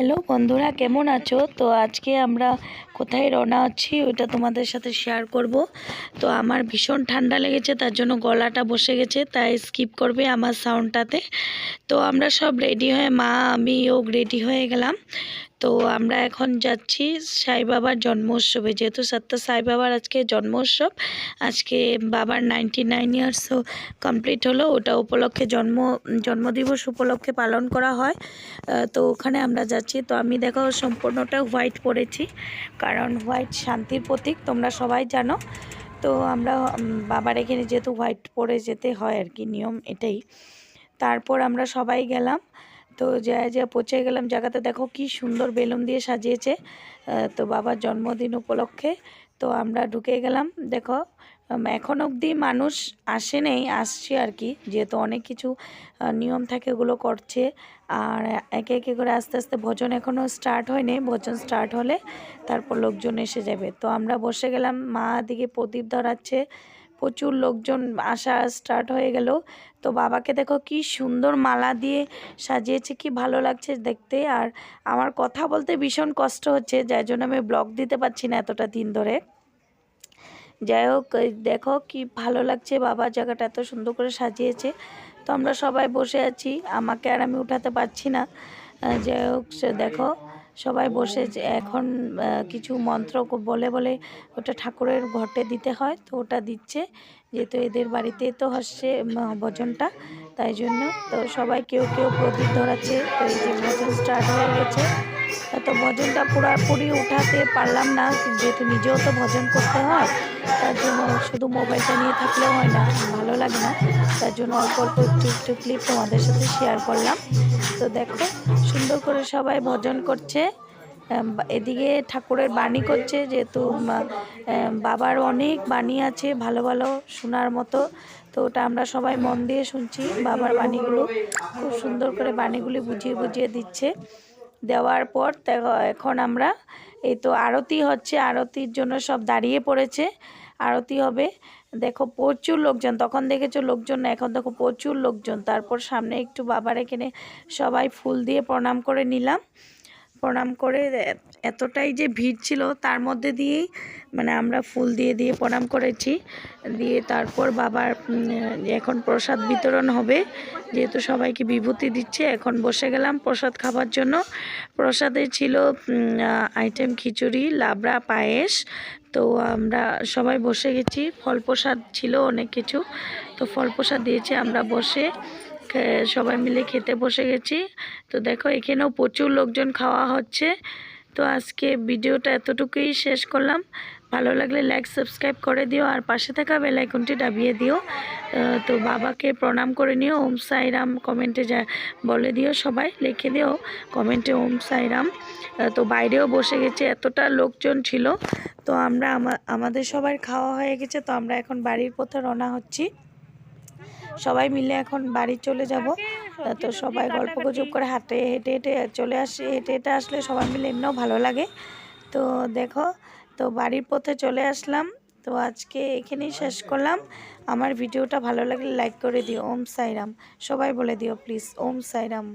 Hello বন্ধুরা, কেমন আছো? তো আজকে আমরা কোথায় রওনা আছি ওটা তোমাদের সাথে শেয়ার করব। তো আমার ভীষণ ঠান্ডা লেগেছে, তার জন্য গলাটা বসে গেছে, তাই স্কিপ করবে আমার সাউন্ডটাতে তো আমরা সব রেডি হয়ে, মা, আমি, ও রেডি হয়ে গেলাম। তো আমরা এখন যাচ্ছি সাই বাবার জন্ম উৎসবে যেহেতু সত্য, সাই বাবার আজকে জন্ম উৎসব আজকে বাবার নাইনটি নাইন ইয়ার্সও কমপ্লিট হলো। ওটা উপলক্ষে জন্ম, জন্মদিবস উপলক্ষে পালন করা হয়। তো ওখানে আমরা যাচ্ছি। তো আমি দেখো সম্পূর্ণটা হোয়াইট পরেছি, কারণ হোয়াইট শান্তির প্রতীক, তোমরা সবাই জানো। তো আমরা বাবার এখানে যেহেতু হোয়াইট পরে যেতে হয় আর কি, নিয়ম এটাই। তারপর আমরা সবাই গেলাম। তো যা যা পৌঁছে গেলাম জায়গাতে। দেখো কি সুন্দর বেলুন দিয়ে সাজিয়েছে তো বাবার জন্মদিন উপলক্ষে। তো আমরা ঢুকে গেলাম। দেখো এখন অবধি মানুষ আসে নেই, আসছে আর কি। যেহেতু অনেক কিছু নিয়ম থাকে ওগুলো করছে। আর একে একে করে আস্তে আস্তে ভোজন এখনও স্টার্ট হয়নি। ভোজন স্টার্ট হলে তারপর লোকজন এসে যাবে। তো আমরা বসে গেলাম। মা দিকে প্রদীপ ধরাচ্ছে। প্রচুর লোকজন আসা স্টার্ট হয়ে গেল। তো বাবাকে দেখো কি সুন্দর মালা দিয়ে সাজিয়েছে, কি ভালো লাগছে দেখতে। আর আমার কথা বলতে ভীষণ কষ্ট হচ্ছে, যার জন্য আমি ব্লগ দিতে পারছি না এতটা দিন ধরে। যাই হোক দেখো কি ভালো লাগছে বাবা, জায়গাটা এত সুন্দর করে সাজিয়েছে। তো আমরা সবাই বসে আছি, আমাকে আর আমি উঠাতে পারছি না। যাই হোক, সে দেখো সবাই বসে এখন কিছু মন্ত্র বলে বলে ওটা ঠাকুরের ঘটে দিতে হয়। তো ওটা দিচ্ছে, যেহেতু এদের বাড়িতে তো হচ্ছে ভজনটা, তাই জন্য তো সবাই কেউ কেউ প্রদীপ ধরাচ্ছে। তো এই যে ভজন স্টার্ট হয়ে গেছে। তো ভজনটা পুরোপুরি উঠাতে পারলাম না, যেহেতু নিজেও তো ভজন করতে হয়, তার জন্য শুধু মোবাইলটা নিয়ে থাকলেও হয় না, ভালো লাগে না। তার জন্য অল্প অল্প একটু একটু ক্লিপ তোমাদের সাথে শেয়ার করলাম। তো দেখো, সুন্দর করে সবাই ভজন করছে। এদিকে ঠাকুরের বাণী করছে, যেহেতু বাবার অনেক বাণী আছে, ভালো ভালো শোনার মতো। তো ওটা আমরা সবাই মন দিয়ে শুনছি, বাবার বাণীগুলো। খুব সুন্দর করে বাণীগুলি বুঝিয়ে বুঝিয়ে দিচ্ছে। দেওয়ার পর এখন আমরা এই তো আরতি হচ্ছে, আরতির জন্য সব দাঁড়িয়ে পড়েছে। আরতি হবে, দেখো প্রচুর লোকজন, তখন দেখেছ লোকজন না, এখন দেখো প্রচুর লোকজন। তারপর সামনে একটু বাবার এখানে সবাই ফুল দিয়ে প্রণাম করে নিলাম। প্রণাম করে এতটাই যে ভিড় ছিল, তার মধ্যে দিয়েই মানে আমরা ফুল দিয়ে দিয়ে প্রণাম করেছি। দিয়ে তারপর বাবার এখন প্রসাদ বিতরণ হবে। যেহেতু সবাইকে বিভূতি দিচ্ছে, এখন বসে গেলাম প্রসাদ খাবার জন্য। প্রসাদে ছিল আইটেম খিচুড়ি, লাবড়া, পায়েস। তো আমরা সবাই বসে গেছি। ফল প্রসাদ ছিল অনেক কিছু। তো ফল প্রসাদ দিয়েছি, আমরা বসে সবাই মিলে খেতে বসে গেছি। তো দেখো, এখানেও প্রচুর লোকজন খাওয়া হচ্ছে। তো আজকে ভিডিওটা এতটুকুই শেষ করলাম। ভালো লাগলে লাইক সাবস্ক্রাইব করে দিও আর পাশে থাকা বেল আইকনটি দাবিয়ে দিও। তো বাবাকে প্রণাম করে নিও। ওম সাইরাম কমেন্টে যা বলে দিও সবাই, লিখে দিও কমেন্টে ওম সাইরাম। তো বাইরেও বসে গেছে, এতটা লোকজন ছিল। তো আমরা আমাদের সবার খাওয়া হয়ে গেছে। তো আমরা এখন বাড়ির পথে রওনা হচ্ছি। সবাই মিলে এখন বাড়ি চলে যাব। তো সবাই গল্প গুজব করে হাঁটে হেঁটে হেঁটে চলে আসি হেঁটে হেঁটে আসলে সবাই মিলে এমনিও ভালো লাগে। তো দেখো তো বাড়ির পথে চলে আসলাম। তো আজকে এখানেই শেষ করলাম। আমার ভিডিওটা ভালো লাগলে লাইক করে দিও। ওম সাইরাম। সবাই বলে দিও প্লিজ ওম সাইরাম।